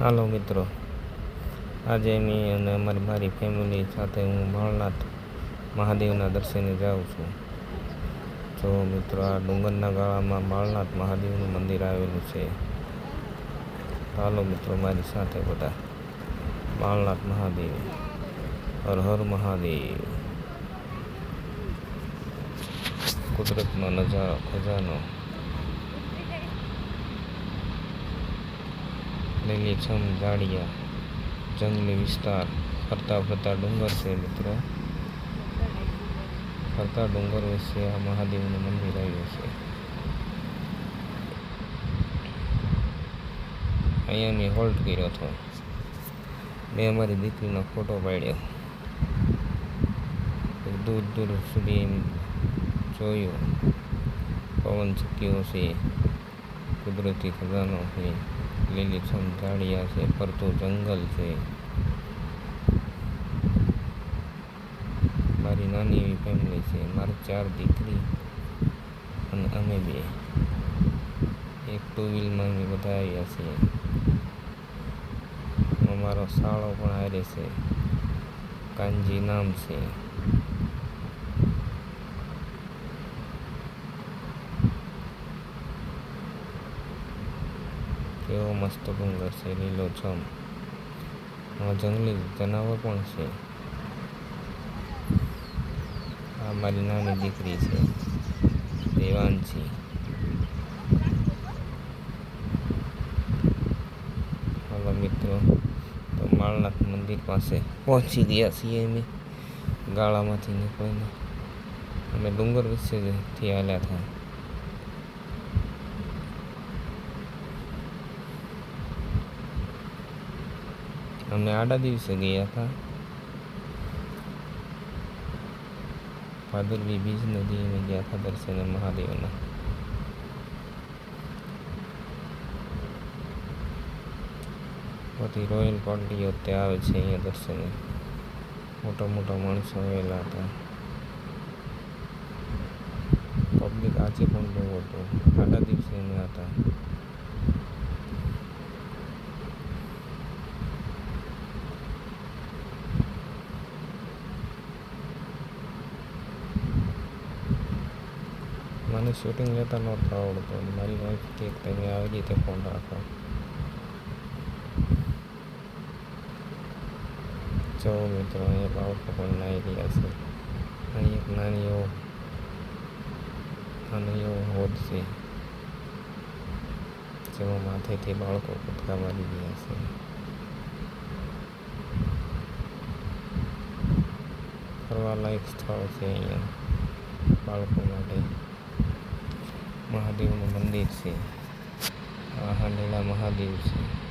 હાલો મિત્રો. આજે મેં અને અમારી મારી ફેમિલી સાથે હું ભાળનાથ મહાદેવના દર્શને જાઉં છું. જો મિત્રો, આ ડુંગરના ગાળામાં ભાળનાથ મહાદેવનું મંદિર આવેલું છે. હાલો મિત્રો, મારી સાથે બધા. ભાળનાથ મહાદેવ, હર હર મહાદેવ. કુદરતનો નજારો, ખજાનો. લીલીછમ ઝાડિયા જંગલી વિસ્તાર. ફરતા ફરતા ડુંગર છે મિત્રો. ફરતા ડુંગર વચ્ચે આ મહાદેવનું મંદિર આવ્યું છે. અહીંયા મેં હોલ્ટ કર્યો હતો. મેં અમારી દીકરીનો ફોટો પાડ્યો. દૂર દૂર સુધી એમ જોયું. પવન ચક્કીઓ છે. કુદરતી ખજાનો છે. લીલીછમ ઝાડિયા છે, ફરતું જંગલ છે. મારી નાની એવી ફેમિલી છે, મારી ચાર દીકરી અને અમે બે. એક ટુ વ્હીલમાં અમે બધા આવ્યા છીએ. અમારો શાળો પણ હારે છે. કાનજી નામ છે. કેવો મસ્ત ડુંગર છે, લીલો છમ આમાં જંગલી જનાવર પણ છે. આ મારી નાની દીકરી છે. દેવાંશી. હલો મિત્રો, તો માળનાથ મંદિર પાસે પહોંચી ગયા છીએ અમે. ગાળામાંથી નીકળીને. અમે ડુંગર વિશે જ થી હાલ્યા હતા. અમે આડા દિવસે ગયા હતા. ભાદરવી બીજ નદી અમે ગયા હતા દર્શને મહાદેવના. બધી રોયલ પાર્ટીઓ તે આવે છે અહીંયા દર્શને. મોટા મોટા માણસો આવેલા હતા. પબ્લિક આજે પણ બહુ હતું. આડા દિવસે અમે હતા. મને શૂટિંગ લેતા નહોતું આવડતું. મારી વાઈફ કે તમે આવી રીતે ફોન રાખો. જો મિત્રો, અહીંયા બાળકો પણ નાહી રહ્યા છે. અહીં એક નાની એવો નાની એવો હોદ છે જેમાં માથેથી બાળકો કૂદકા મારી ગયા છે. ફરવાલાયક સ્થળ છે અહીંયા, બાળકો માટે. મહાદેવનું મંદિર છે. આ હાંડેલા મહાદેવ છે.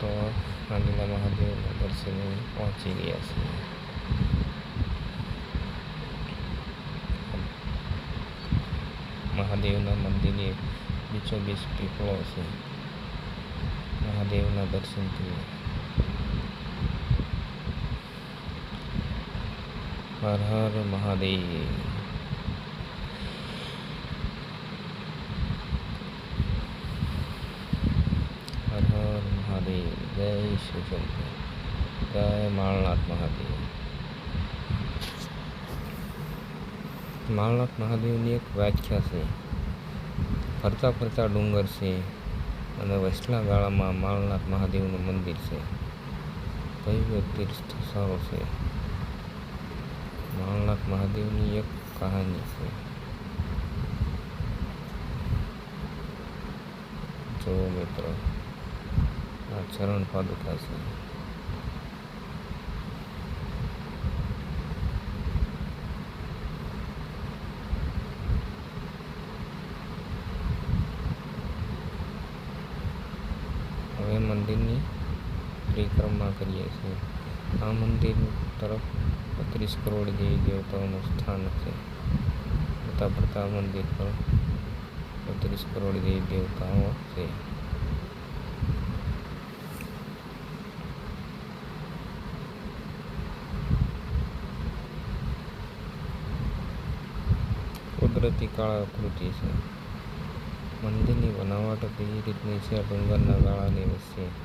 તો હાંડેલા મહાદેવના દર્શને પહોંચી ગયા છીએ. મહાદેવના મંદિરે બીચો બીચ પીપળો છે. મહાદેવના દર્શન કરીએ. હર હર મહાદેવ હર હર મહાદેવ, જય શ્રી ચંદ્ર જય માળનાથ મહાદેવ. માળનાથ મહાદેવની એક વ્યાખ્યા છે. ફરતા ફરતા ડુંગર છે અને વસલા ગાળામાં માળનાથ મહાદેવનું મંદિર છે. ભવ્ય તીર્થ સ્થળો છે. માળનાથ મહાદેવની એક કહાની છે. જો મિત્રો ચરણ પાદુકા છે. હવે મંદિરની પરિક્રમા કરીએ છીએ. આ મંદિર તરફ બત્રીસ કરોડ જેવી દેવતાઓનું સ્થાન છે. ફરતા ફરતા મંદિર પર બત્રીસ કરોડ જેવી દેવતાઓ છે. કુદરતી કાળાકૃતિ છે. મંદિરની બનાવટ કઈ રીતની છે? ડુંગરના ગાળાની વચ્ચે.